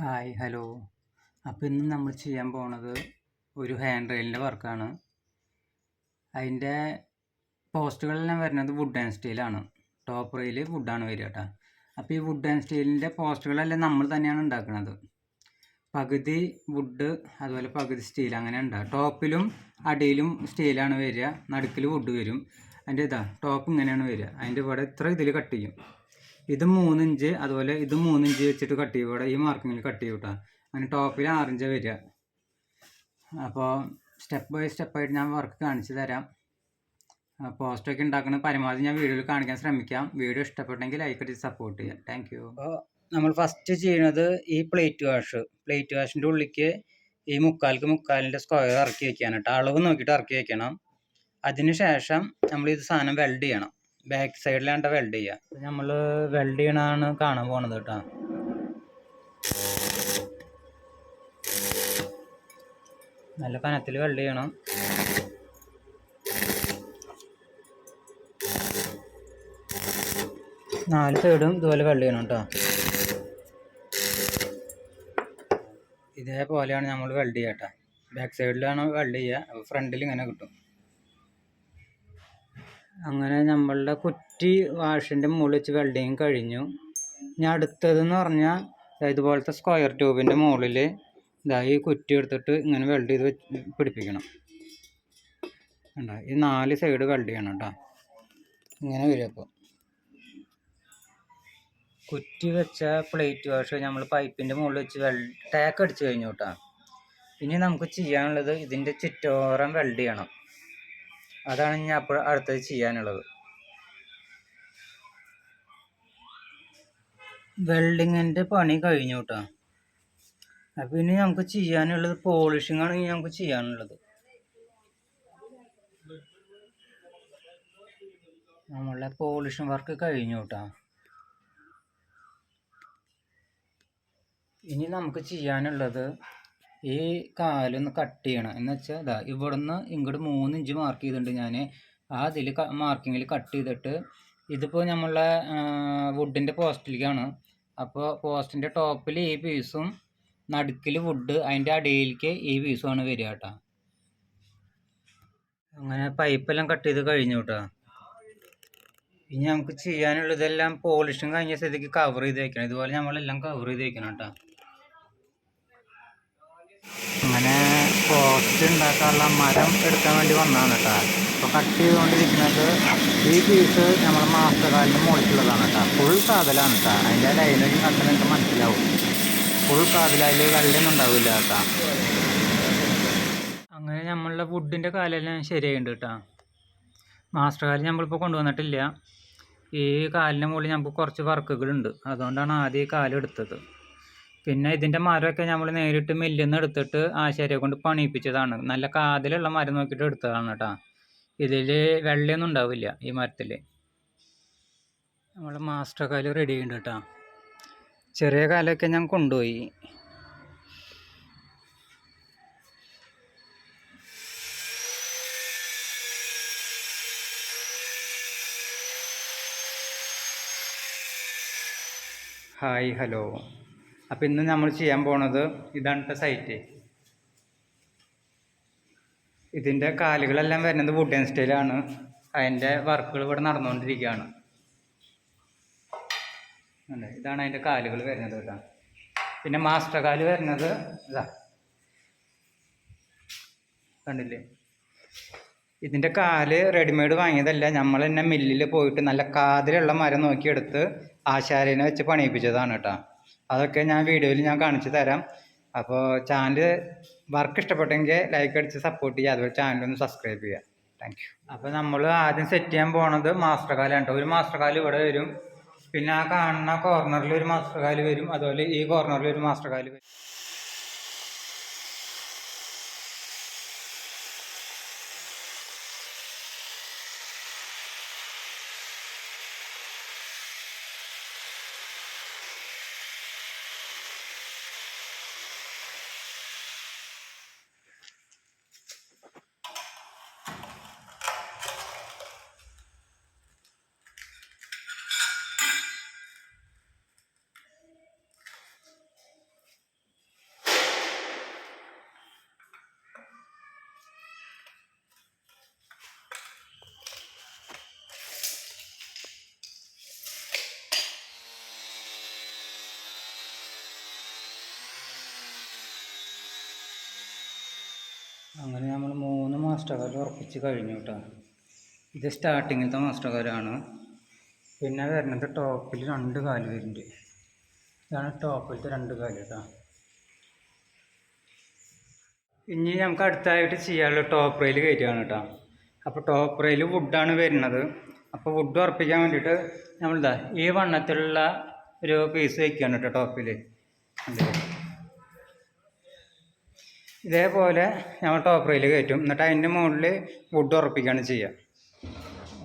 Hi hello. അപ്പോൾ ഇന്ന് നമ്മൾ ചെയ്യാൻ പോണത് ഒരു ഹാൻഡ് റെയിലിന്റെ വർക്കാണ് അതിന്റെ പോസ്റ്റുകളെല്ലാം വരുന്നത് വുഡ് ആൻഡ് സ്റ്റീലാണ് ടോപ്പ് റെയിൽ വുഡാണ് വരിക കേട്ടോ അപ്പോൾ ഈ വുഡ് ആൻഡ് സ്റ്റീലിന്റെ പോസ്റ്റുകളെല്ലാം നമ്മൾ തന്നെയാണ് ഉണ്ടാക്കുന്നത് പകുതി വുഡ് അതുപോലെ പകുതി സ്റ്റീൽ അങ്ങനെ ഉണ്ടാകും ടോപ്പിലും അടിയിലും സ്റ്റീലാണ് വരിക. നടുക്കിൽ വുഡ് വരും. അതിന്റെ ഇതാ ടോപ്പ് ഇങ്ങനെയാണ് വരിക. അതിന്റെ ഇവിടെ ഇത്ര ഇതിൽ കട്ട് ചെയ്യും. ഇത് മൂന്നിഞ്ച് അതുപോലെ ഇത് മൂന്നിഞ്ച് വെച്ചിട്ട് കട്ട് ചെയ്യും. ഇവിടെ ഈ മാർക്കിങ്ങിൽ കട്ട് ചെയ്യും കേട്ടോ അങ്ങനെ ടോപ്പിൽ ആറിഞ്ച് വരിക. അപ്പോൾ സ്റ്റെപ്പ് ബൈ സ്റ്റെപ്പായിട്ട് ഞാൻ വർക്ക് കാണിച്ചു തരാം. പോസ്റ്റൊക്കെ ഉണ്ടാക്കുന്ന പരമാവധി ഞാൻ വീഡിയോയിൽ കാണിക്കാൻ ശ്രമിക്കാം. വീഡിയോ ഇഷ്ടപ്പെട്ടെങ്കിൽ ലൈക്ക് അടിച്ച് സപ്പോർട്ട് ചെയ്യാം താങ്ക് യു നമ്മൾ ഫസ്റ്റ് ചെയ്യുന്നത് ഈ പ്ലേറ്റ് വാഷ് പ്ലേറ്റ് വാഷിന്റെ ഉള്ളിക്ക് ഈ മുക്കാൽക്ക് മുക്കാലിന്റെ സ്ക്വയർ ഇറക്കി വെക്കാനായിട്ട് അളവ് നോക്കിയിട്ട് ഇറക്കി വെക്കണം. അതിനുശേഷം നമ്മൾ ഇത് സാധനം വെൽഡ് ചെയ്യണം. ബാക്ക് സൈഡിലാണ്ട വെൽഡ് ചെയ്യുക നമ്മൾ വെൽഡ് ചെയ്യണതാണ് കാണാൻ പോണത് കേട്ടോ. നല്ല കനത്തിൽ വെൽഡ് ചെയ്യണം. നാല് സൈഡും ഇതുപോലെ വെൽഡ് ചെയ്യണം കേട്ടോ. ഇതേപോലെയാണ് നമ്മൾ വെൽഡ് ചെയ്യുക കേട്ടോ. ബാക്ക് സൈഡിലാണ് വെൽഡ് ചെയ്യുക അപ്പോൾ ഫ്രണ്ടിൽ ഇങ്ങനെ കിട്ടും. അങ്ങനെ നമ്മളുടെ കുറ്റി വാഷിന്റെ മുകളിൽ വെച്ച് വെൽഡിങ് കഴിഞ്ഞു. ഇനി അടുത്തതെന്ന് പറഞ്ഞാൽ ഇതുപോലത്തെ സ്ക്വയർ ട്യൂബിന്റെ മുകളിൽ ഇതായി കുറ്റി എടുത്തിട്ട് ഇങ്ങനെ വെൽഡ് ചെയ്ത് പിടിപ്പിക്കണം. കണ്ടോ? ഈ നാല് സൈഡ് വെൽഡ് ചെയ്യണം കേട്ടോ. ഇങ്ങനെ വരും അപ്പോൾ. കുറ്റി വെച്ച പ്ലേറ്റ് വാഷ് നമ്മൾ പൈപ്പിന്റെ മുകളിൽ വെച്ച് വെൽ ടാക്ക് അടിച്ച് കഴിഞ്ഞു കേട്ടോ. ഇനി നമുക്ക് ചെയ്യാനുള്ളത് ഇതിന്റെ ചുറ്റോറം വെൽഡ് ചെയ്യണം. അതാണ് ഇനി അപ്പോൾ അടുത്തത് ചെയ്യാനുള്ളത്. വെൽഡിങ്ങിന്റെ പണി കഴിഞ്ഞു കേട്ടോ അപ്പം ഇനി നമുക്ക് ചെയ്യാനുള്ളത് പോളിഷിംഗ് ആണ് ഇനി നമുക്ക് ചെയ്യാനുള്ളത്. നമ്മളെ പോളിഷിംഗ് വർക്ക് കഴിഞ്ഞു കേട്ടോ ഇനി നമുക്ക് ചെയ്യാനുള്ളത് ഈ കാലൊന്ന് കട്ട് ചെയ്യണം. എന്ന് വെച്ചാൽ ഇതാ ഇവിടുന്ന് ഇങ്ങോട്ട് മൂന്ന് ഇഞ്ച് മാർക്ക് ചെയ്തിട്ടുണ്ട് ഞാൻ ആ അതിൽ മാർക്കിങ്ങിൽ കട്ട് ചെയ്തിട്ട് ഇതിപ്പോൾ നമ്മളെ വുഡിന്റെ പോസ്റ്റിലേക്കാണ് അപ്പോൾ പോസ്റ്റിന്റെ ടോപ്പിൽ ഈ പീസും നടുക്കിൽ വുഡ് അതിന്റെ അടിയിലേക്ക് ഈ പീസുമാണ് വരിക കേട്ടോ അങ്ങനെ പൈപ്പെല്ലാം കട്ട് ചെയ്ത് കഴിഞ്ഞു കേട്ടോ ഇനി നമുക്ക് ചെയ്യാനുള്ളതെല്ലാം പോളിഷും കഴിഞ്ഞ സ്ഥിതിക്ക് കവർ ചെയ്ത് വെക്കണം ഇതുപോലെ നമ്മളെല്ലാം കവർ ചെയ്ത് വെക്കണം കേട്ടോ അങ്ങനെ പോസ്റ്റ് ഉണ്ടാക്കാനുള്ള മരം എടുക്കാൻ വേണ്ടി വന്നതാണ് കേട്ടോ. അപ്പോൾ കട്ട് ചെയ്തുകൊണ്ടിരിക്കുന്നത് ഈ പീസ് നമ്മൾ മാസ്റ്റർ കാലിന്റെ മുകളിലുള്ളതാണ് കേട്ടോ. ഫുൾ കാതലാണ് കേട്ടോ. അതിന്റെ ലൈനൊക്കെ കണ്ടാൽ നിങ്ങൾക്ക് മനസ്സിലാവും. ഫുൾ കാതലതിൽ കല്ലൊന്നും ഉണ്ടാവില്ല കേട്ടോ. അങ്ങനെ നമ്മളുടെ വുഡിന്റെ കാലെല്ലാം ശരിയായിട്ടുണ്ട് കേട്ടോ. മാസ്റ്റർ കാൽ നമ്മളിപ്പോൾ കൊണ്ടുവന്നിട്ടില്ല. ഈ കാലിന്റെ മുകളിൽ നമുക്ക് കുറച്ച് വർക്കുകളുണ്ട്. അതുകൊണ്ടാണ് ആദ്യം ഈ കാലെടുത്തത് പിന്നെ ഇതിന്റെ മരമൊക്കെ നമ്മൾ നേരിട്ട് മില്ലിൽ നിന്ന് എടുത്തിട്ട് ആശാരിയെ കൊണ്ട് പണിയിപ്പിച്ചതാണ്. നല്ല കാതിലുള്ള മരം നോക്കിയിട്ട് എടുത്തതാണ് കേട്ടോ ഇതിൽ വെള്ളയൊന്നും ഉണ്ടാവില്ല ഈ മരത്തിൽ നമ്മൾ മാസ്റ്റർ കാൽ റെഡി ചെയ്യുന്നുണ്ട് കേട്ടോ ചെറിയ കാലമൊക്കെ ഞാൻ കൊണ്ടുപോയി. Hi hello. അപ്പം ഇന്ന് നമ്മൾ ചെയ്യാൻ പോണത് ഇതാണ് സൈറ്റ് ഇതിന്റെ കാലുകളെല്ലാം വരുന്നത് വുഡൻ സ്റ്റൈലാണ് അതിന്റെ വർക്കുകൾ ഇവിടെ നടന്നുകൊണ്ടിരിക്കുകയാണ്. ഇതാണ് അതിന്റെ കാലുകൾ വരുന്നത് കേട്ടോ. പിന്നെ മാസ്റ്റർ കാൽ വരുന്നത് ഇതാ. കണ്ടില്ലേ? ഇതിന്റെ കാൽ റെഡിമെയ്ഡ് വാങ്ങിയതല്ല നമ്മൾ തന്നെ മില്ലിൽ പോയിട്ട് നല്ല കാതിലുള്ള മരം നോക്കിയെടുത്ത് ആശാരിനെ വെച്ച് പണിയിപ്പിച്ചതാണ് കേട്ടോ. അതൊക്കെ ഞാൻ വീഡിയോയിൽ ഞാൻ കാണിച്ചു തരാം. അപ്പോൾ ചാനൽ വർക്ക് ഇഷ്ടപ്പെട്ടെങ്കിൽ ലൈക്ക് അടിച്ച് സപ്പോർട്ട് ചെയ്യുക. അതുപോലെ ചാനൽ ഒന്ന് സബ്സ്ക്രൈബ് ചെയ്യുക. താങ്ക് യു അപ്പോൾ നമ്മൾ ആദ്യം സെറ്റ് ചെയ്യാൻ പോണത് മാസ്റ്റർ കാലാണ് കേട്ടോ. ഒരു മാസ്റ്റർ കാൽ ഇവിടെ വരും. പിന്നെ ആ കാണുന്ന കോർണറിൽ ഒരു മാസ്റ്റർ കാൽ വരും. അതുപോലെ ഈ കോർണറിൽ ഒരു മാസ്റ്റർ കാൽ വരും. അങ്ങനെ നമ്മൾ മൂന്ന് മാസ്റ്റർ കാർഡ് ഉറപ്പിച്ച് കഴിഞ്ഞു കേട്ടോ. ഇത് സ്റ്റാർട്ടിങ്ങിലത്തെ മാസ്റ്റർ കാർഡാണ് പിന്നെ വരുന്നത് ടോപ്പിൽ രണ്ട് കാൽ വരുന്നുണ്ട്. ഇതാണ് ടോപ്പിലത്തെ രണ്ട് കാൽ കേട്ടോ. ഇനി നമുക്ക് അടുത്തായിട്ട് ചെയ്യാനുള്ള ടോപ്പ് റെയിൽ കയറ്റുകയാണ് കേട്ടോ. അപ്പോൾ ടോപ്പ് റെയിൽ വുഡാണ് വരുന്നത്. അപ്പോൾ വുഡ് ഉറപ്പിക്കാൻ വേണ്ടിയിട്ട് നമ്മളിതാ ഈ വണ്ണത്തിലുള്ള ഒരു പീസ് വയ്ക്കുകയാണ് കേട്ടോ ടോപ്പിൽ ഇതേപോലെ നമ്മൾ ടോപ്പ് റെയിൽ കയറ്റും. എന്നിട്ട് അതിന്റെ മുകളിൽ വുഡ് ഉറപ്പിക്കുകയാണ് ചെയ്യുക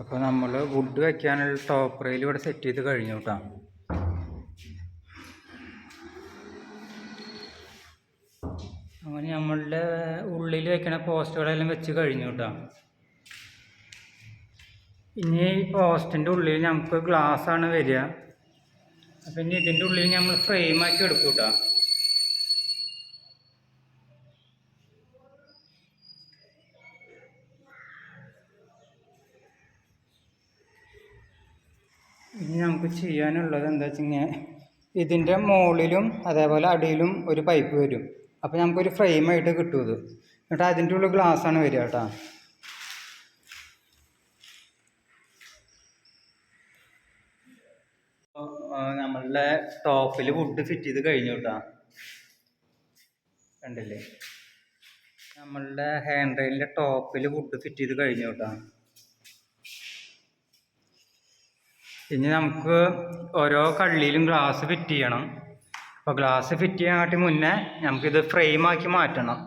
അപ്പോൾ നമ്മൾ വുഡ് വയ്ക്കാനുള്ള ടോപ്പ് റെയിൽ ഇവിടെ സെറ്റ് ചെയ്ത് കഴിഞ്ഞു കേട്ടോ അങ്ങനെ നമ്മളുടെ ഉള്ളിൽ വെക്കണ പോസ്റ്റുകളെല്ലാം വെച്ച് കഴിഞ്ഞു കേട്ടോ ഇനി ഈ പോസ്റ്റിന്റെ ഉള്ളിൽ നമുക്ക് ഗ്ലാസ് ആണ് വരിക. അപ്പം ഇനി ഇതിന്റെ ഉള്ളിൽ നമ്മൾ ഫ്രെയിം ആക്കി എടുക്കും കേട്ടോ ഇനി നമുക്ക് ചെയ്യാനുള്ളത് എന്താ വെച്ച് കഴിഞ്ഞാൽ ഇതിന്റെ മുകളിലും അതേപോലെ അടിയിലും ഒരു പൈപ്പ് വരും. അപ്പോൾ നമുക്കൊരു ഫ്രെയിമായിട്ട് കിട്ടും ഇത്. എന്നിട്ട് അതിന്റെ ഉള്ളിൽ ഗ്ലാസ് ആണ് വരിക കേട്ടോ. നമ്മളുടെ ടോപ്പിൽ വുഡ് ഫിറ്റ് ചെയ്ത് കഴിഞ്ഞു കേട്ടോ. കണ്ടില്ലേ? നമ്മളുടെ ഹാൻഡ് റെയിലിന്റെ ടോപ്പിൽ വുഡ് ഫിറ്റ് ചെയ്ത് കഴിഞ്ഞു കേട്ടോ. ഇനി നമുക്ക് ഓരോ കള്ളിയിലും ഗ്ലാസ് ഫിറ്റ് ചെയ്യണം. അപ്പോൾ ഗ്ലാസ് ഫിറ്റ് ചെയ്യാനായിട്ട് മുന്നേ നമുക്കിത് ഫ്രെയിമാക്കി മാറ്റണം.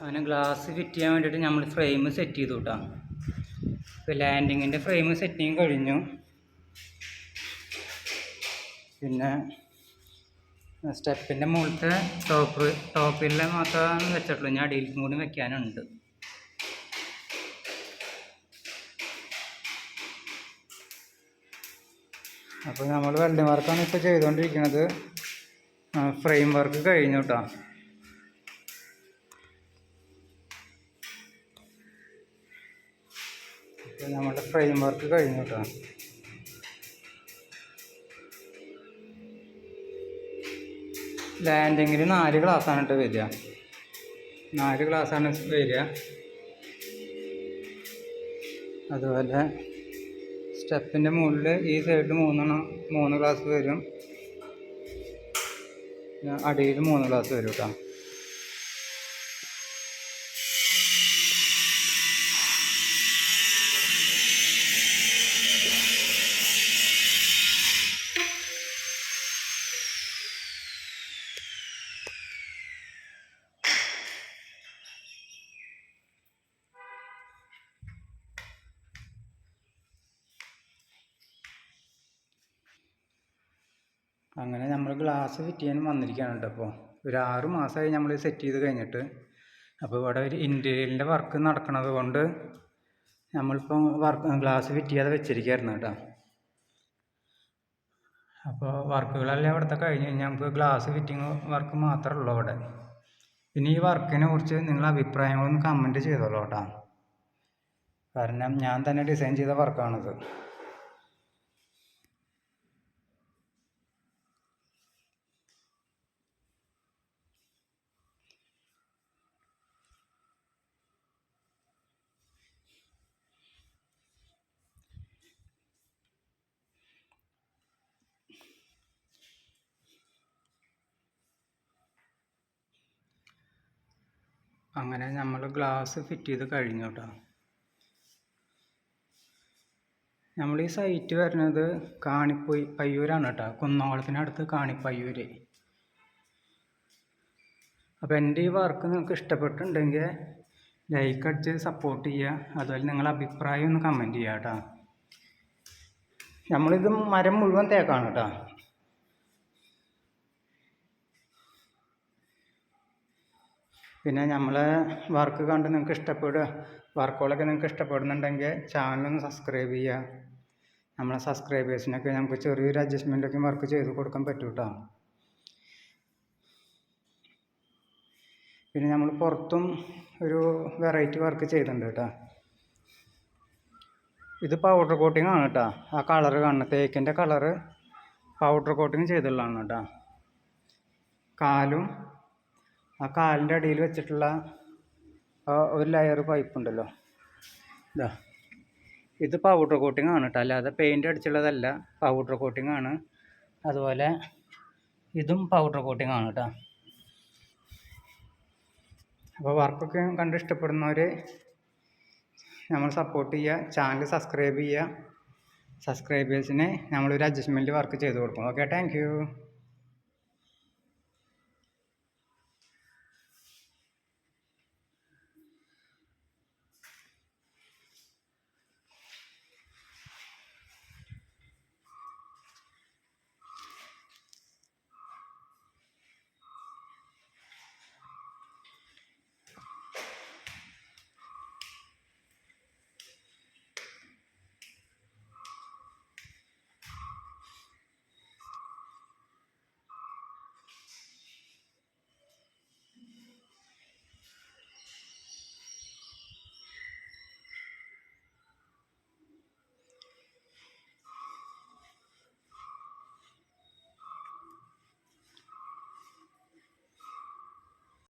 അങ്ങനെ ഗ്ലാസ് ഫിറ്റ് ചെയ്യാൻ വേണ്ടിയിട്ട് നമ്മൾ ഫ്രെയിം സെറ്റ് ചെയ്തു കേട്ടോ ഇപ്പോൾ ലാൻഡിങ്ങിന്റെ ഫ്രെയിം സെറ്റിങ് കഴിഞ്ഞു. പിന്നെ സ്റ്റെപ്പിന്റെ മുകളിലത്തെ ടോപ്പ് ടോപ്പിൽ മാത്രമേ വെച്ചിട്ടുള്ളൂ. ഞാൻ അടിയിൽ കൂടി വെക്കാനുണ്ട്. അപ്പോൾ നമ്മൾ വെൽഡിംഗ് വർക്കാണ് ഇപ്പോൾ ചെയ്തുകൊണ്ടിരിക്കുന്നത് ഫ്രെയിം വർക്ക് കഴിഞ്ഞു കേട്ടോ നമ്മുടെ ഫ്രെയിം വർക്ക് കഴിഞ്ഞു കേട്ടോ ലാൻഡിങ്ങിൽ നാല് ഗ്ലാസ്സാണ് കേട്ടോ വരിക. നാല് ഗ്ലാസ്സാണ് വരിക. അതുപോലെ സ്റ്റെപ്പിന്റെ മുകളിൽ ഈ സൈഡിൽ മൂന്നെണ്ണം മൂന്ന് ഗ്ലാസ് വരും. അടിയിൽ മൂന്ന് ഗ്ലാസ് വരും കേട്ടോ ഗ്ലാസ് ഫിറ്റ് ചെയ്യാൻ വന്നിരിക്കുകയാണ് കേട്ടോ അപ്പോൾ ഒരു ആറ് മാസമായി നമ്മൾ സെറ്റ് ചെയ്ത് കഴിഞ്ഞിട്ട്. അപ്പോൾ ഇവിടെ ഒരു ഇന്റീരിയലിന്റെ വർക്ക് നടക്കുന്നത് കൊണ്ട് നമ്മളിപ്പോൾ വർക്ക് ഗ്ലാസ് ഫിറ്റ് ചെയ്യാതെ വെച്ചിരിക്കുകയായിരുന്നു കേട്ടോ. അപ്പോൾ വർക്കുകളെല്ലാം ഇവിടുത്തെ കഴിഞ്ഞ് കഴിഞ്ഞാൽ നമുക്ക് ഗ്ലാസ് ഫിറ്റിങ് വർക്ക് മാത്രമേ ഉള്ളൂ അവിടെ. പിന്നെ ഈ വർക്കിനെ കുറിച്ച് നിങ്ങളുടെ അഭിപ്രായങ്ങളൊന്ന് കമന്റ് ചെയ്തോളൂ കേട്ടോ. കാരണം ഞാൻ തന്നെ ഡിസൈൻ ചെയ്ത വർക്കാണിത് അങ്ങനെ നമ്മൾ ഗ്ലാസ് ഫിറ്റ് ചെയ്ത് കഴിഞ്ഞു കേട്ടോ നമ്മൾ ഈ സൈറ്റ് വരുന്നത് കാണിപ്പൊയ് പയ്യൂരാണ് കേട്ടോ കുന്നോളത്തിനടുത്ത് കാണിപ്പയ്യൂര്. അപ്പോൾ എന്റെ ഈ വർക്ക് നിങ്ങൾക്ക് ഇഷ്ടപ്പെട്ടിട്ടുണ്ടെങ്കിൽ ലൈക്ക് അടിച്ച് സപ്പോർട്ട് ചെയ്യുക. അതുപോലെ നിങ്ങളുടെ അഭിപ്രായം ഒന്ന് കമന്റ് ചെയ്യുക കേട്ടോ നമ്മളിത് മരം മുഴുവൻ തേക്കാണ് കേട്ടോ പിന്നെ നമ്മളെ വർക്ക് കണ്ട് നിങ്ങൾക്ക് ഇഷ്ടപ്പെടുക. വർക്കുകളൊക്കെ നിങ്ങൾക്ക് ഇഷ്ടപ്പെടുന്നുണ്ടെങ്കിൽ ചാനലൊന്ന് സബ്സ്ക്രൈബ് ചെയ്യുക. നമ്മളെ സബ്സ്ക്രൈബേഴ്സിനൊക്കെ നമുക്ക് ചെറിയൊരു അഡ്ജസ്റ്റ്മെന്റൊക്കെ വർക്ക് ചെയ്ത് കൊടുക്കാൻ പറ്റും കേട്ടോ പിന്നെ നമ്മൾ പുറത്തും ഒരു വെറൈറ്റി വർക്ക് ചെയ്തിട്ടുണ്ട് കേട്ടോ ഇത് പൗഡർ കോട്ടിംഗ് ആണ് കേട്ടോ ആ കളർ കാണുന്നത്. തേക്കിന്റെ കളറ് പൗഡർ കോട്ടിങ് ചെയ്തുള്ളതാണ് കേട്ടോ കാലും ആ കാലിന്റെ അടിയിൽ വെച്ചിട്ടുള്ള ഒരു ലെയർ പൈപ്പ് ഉണ്ടല്ലോ. ഇതാ ഇത് പൗഡർ കോട്ടിംഗ് ആണ് കേട്ടോ അല്ലാതെ പെയിന്റ് അടിച്ചുള്ളതല്ല. പൗഡർ കോട്ടിംഗ് ആണ്. അതുപോലെ ഇതും പൗഡർ കോട്ടിംഗ് ആണ് കേട്ടോ അപ്പോൾ വർക്കൊക്കെ കണ്ട് ഇഷ്ടപ്പെടുന്നവർ നമ്മൾ സപ്പോർട്ട് ചെയ്യുക. ചാനൽ സബ്സ്ക്രൈബ് ചെയ്യുക. സബ്സ്ക്രൈബേഴ്സിന് നമ്മളൊരു അഡ്ജസ്റ്റ്മെന്റ് വർക്ക് ചെയ്ത് കൊടുക്കും ഓക്കെ താങ്ക്